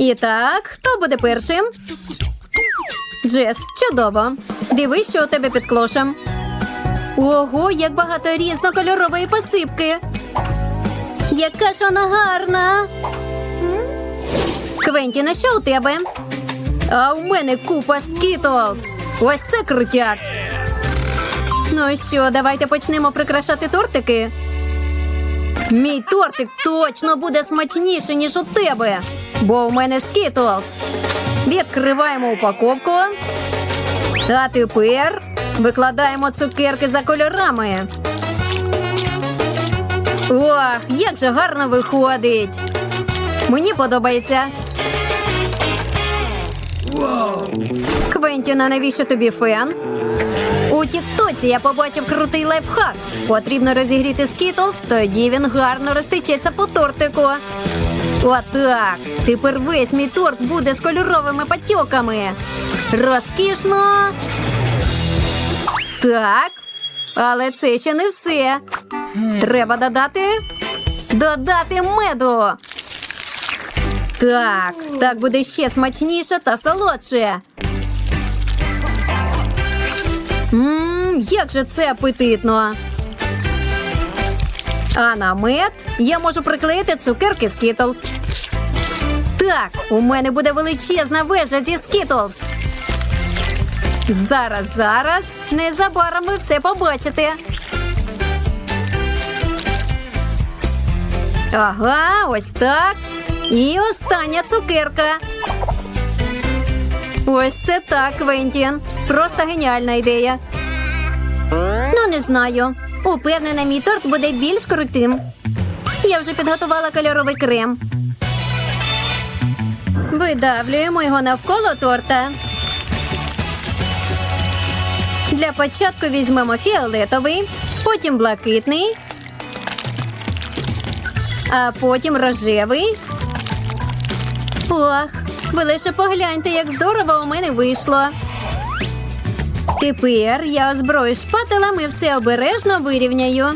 І так, хто буде першим? Джес, чудово. Дивись, що у тебе під клошем. Ого, як багато різнокольорової посипки. Яка ж вона гарна. Квентіна, що у тебе? А у мене купа скітлз. Ось це крутяк. Ну що, давайте почнемо прикрашати тортики. Мій тортик точно буде смачніший, ніж у тебе, бо у мене скітлз. Відкриваємо упаковку. А тепер викладаємо цукерки за кольорами. Ох, як же гарно виходить. Мені подобається. Квентіна, навіщо тобі фен? У Тіктоці я побачив крутий лайфхак. Потрібно розігріти скітлз, тоді він гарно розтечеться по тортику. Отак. Тепер весь мій торт буде з кольоровими патьоками. Розкішно. Так. Але це ще не все. Треба додати. Додати меду. Так, так буде ще смачніше та солодше. Ммм, як же це апетитно. А на мед я можу приклеїти цукерки з Skittles. Так, у мене буде величезна вежа зі Skittles. Зараз, зараз. Незабаром ви все побачите. Ага, ось так. І остання цукерка. Ось це так, Квентін. Просто геніальна ідея. Ну, не знаю. Упевнена, мій торт буде більш крутим. Я вже підготувала кольоровий крем. Видавлюємо його навколо торта. Для початку візьмемо фіолетовий, потім блакитний, а потім рожевий. Ох, ви лише погляньте, як здорово у мене вийшло. Тепер я озброю шпателем і все обережно вирівняю.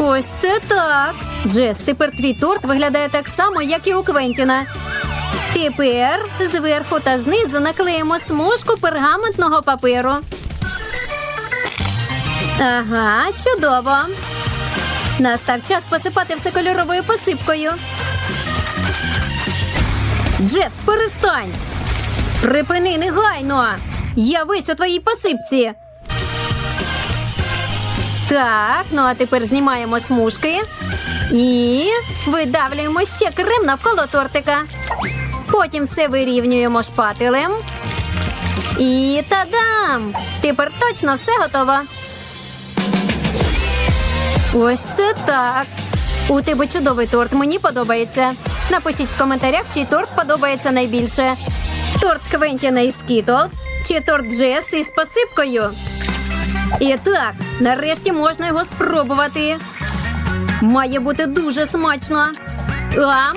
Ось це так. Джес, тепер твій торт виглядає так само, як і у Квентіна. Тепер зверху та знизу наклеїмо смужку пергаментного паперу. Ага, чудово. Настав час посипати все кольоровою посипкою. Джес, перестань! Припини негайно! Я весь у твоїй посипці. Так, ну а тепер знімаємо смужки і видавлюємо ще крем навколо тортика. Потім все вирівнюємо шпателем. І та-дам! Тепер точно все готово. Ось це так. У тебе чудовий торт. Мені подобається. Напишіть в коментарях, чий торт подобається найбільше. Торт Квентіна із Skittles чи торт Джес із посипкою. І так, нарешті можна його спробувати. Має бути дуже смачно. Ам!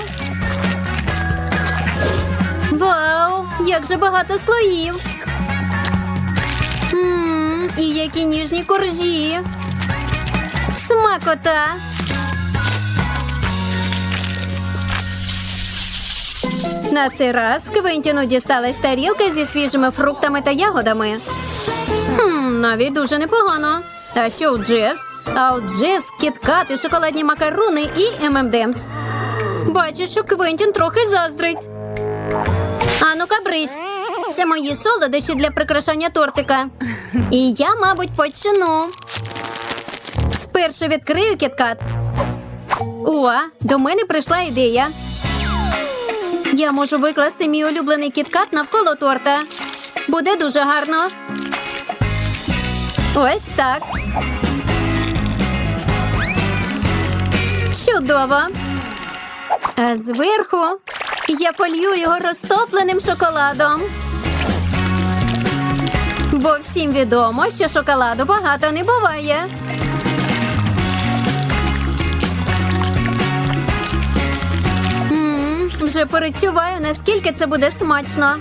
Вау! Як же багато слоїв! Ммм, і які ніжні коржі. Смакота. На цей раз Квентіну дісталась тарілка зі свіжими фруктами та ягодами. Хм, навіть дуже непогано. А що у Джес? А у Джес кіткати, шоколадні макарони і ММДМС. Бачу, що Квентін трохи заздрить. Ану, кабрись. Це мої солодощі для прикрашання тортика. І я, мабуть, почну. Спершу відкрию кіткат. О, до мене прийшла ідея. Я можу викласти мій улюблений кіткат навколо торта. Буде дуже гарно. Ось так. Чудово. А зверху я полью його розтопленим шоколадом. Бо всім відомо, що шоколаду багато не буває. М, Вже перечуваю, наскільки це буде смачно.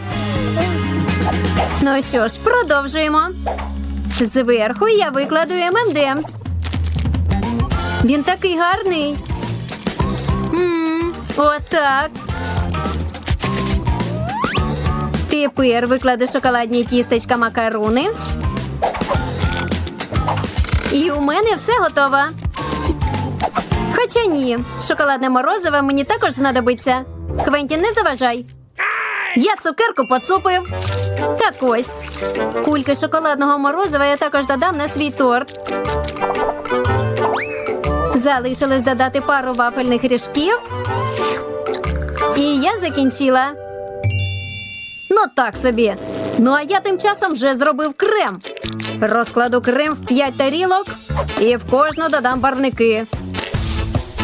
Ну що ж, продовжуємо. Зверху я викладу ММДМС. Він такий гарний. М, Отак. Тепер викладу шоколадні тістечка макаруни. І у мене все готово. Хоча ні, шоколадне морозиво мені також знадобиться. Квентін, не заважай. Я цукерку поцупив. Так ось. Кульки шоколадного морозива я також додам на свій торт. Залишилось додати пару вафельних ріжків. І я закінчила. Ну так собі. Ну а я тим часом вже зробив крем. Розкладу крем в 5 тарілок і в кожну додам барвники.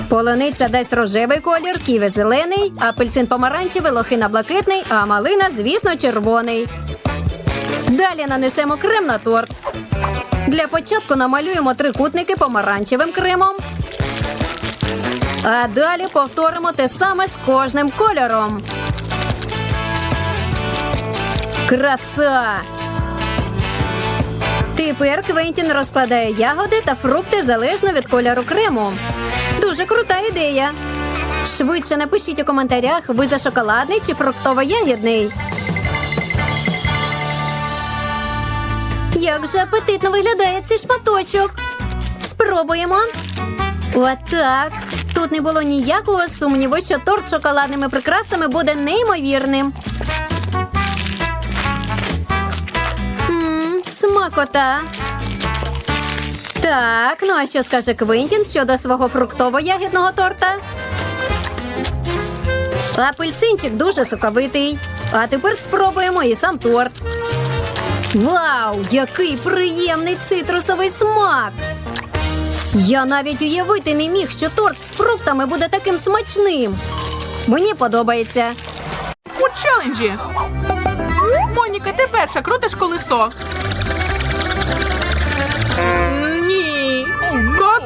Полуниця дасть рожевий колір, ківі зелений, апельсин помаранчевий, лохина блакитний, а малина, звісно, червоний. Далі нанесемо крем на торт. Для початку намалюємо трикутники помаранчевим кремом. А далі повторимо те саме з кожним кольором. Краса! Тепер Квентін розкладає ягоди та фрукти залежно від кольору крему. Дуже крута ідея. Швидше напишіть у коментарях, ви за шоколадний чи фруктово-ягідний. Як же апетитно виглядає цей шматочок. Спробуємо. Отак. Тут не було ніякого сумніву, що торт з шоколадними прикрасами буде неймовірним. Мм, смакота. Так, ну а що скаже Квентін щодо свого фруктово-ягідного торта? Апельсинчик дуже соковитий. А тепер спробуємо і сам торт. Вау, який приємний цитрусовий смак! Я навіть уявити не міг, що торт з фруктами буде таким смачним. Мені подобається. У челенджі. Моніка, ти перша крутиш колесо.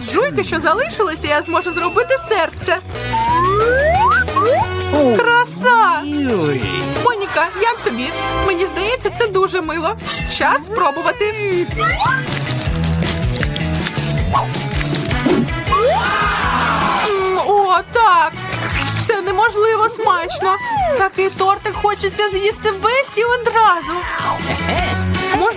З жуйки, що залишилося, я зможу зробити серце. Краса! Моніка, як тобі? Мені здається, це дуже мило. Час спробувати. О, так. Це неможливо смачно. Такий тортик хочеться з'їсти весь і одразу.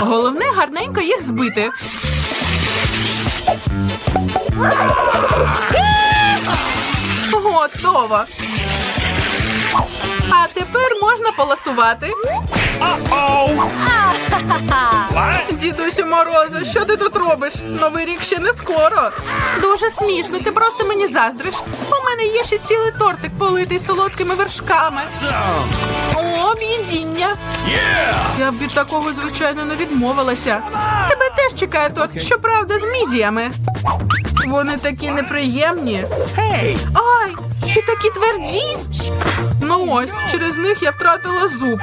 Головне гарненько їх збити. Готово. А тепер можна полосувати. Дідусю Мороза, що ти тут робиш? Новий рік ще не скоро. Дуже смішно, ти просто мені заздриш. У мене є ще цілий тортик политий солодкими вершками. Об'їдіння. Yeah. Я б від такого, звичайно, не відмовилася. Тебе теж чекає торт, щоправда, з мідіями. Вони такі неприємні. Hey. Ай, і такі тверді. Ну ось, через них я втратила зуб.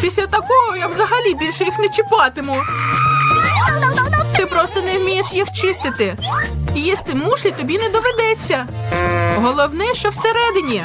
Після такого я взагалі більше їх не чіпатиму. Ти просто не вмієш їх чистити. Їсти мушлі тобі не доведеться. Головне, що всередині.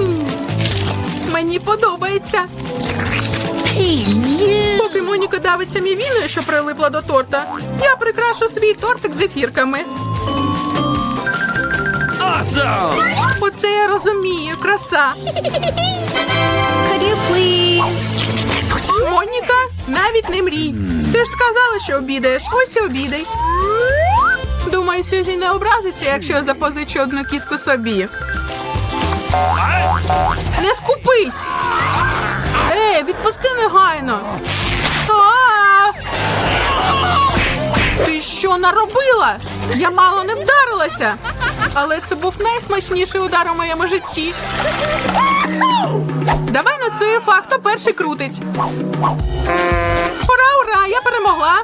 Мені подобається. Поки Моніка давиться мівіною, що прилипла до торта, я прикрашу свій тортик зефірками. Awesome. Оце я розумію, краса. Моніка, навіть не мрій. Ти ж сказала, що обідаєш. Ось і обідай. Думаю, Сюзі не образиться, якщо я запозичу одну кіску собі. Не скупись! Ей, відпусти негайно! Ти що наробила? Я мало не вдарилася. Але це був найсмачніший удар у моєму житті. Давай на цю хто перший крутить. Ура, ура! Я перемогла.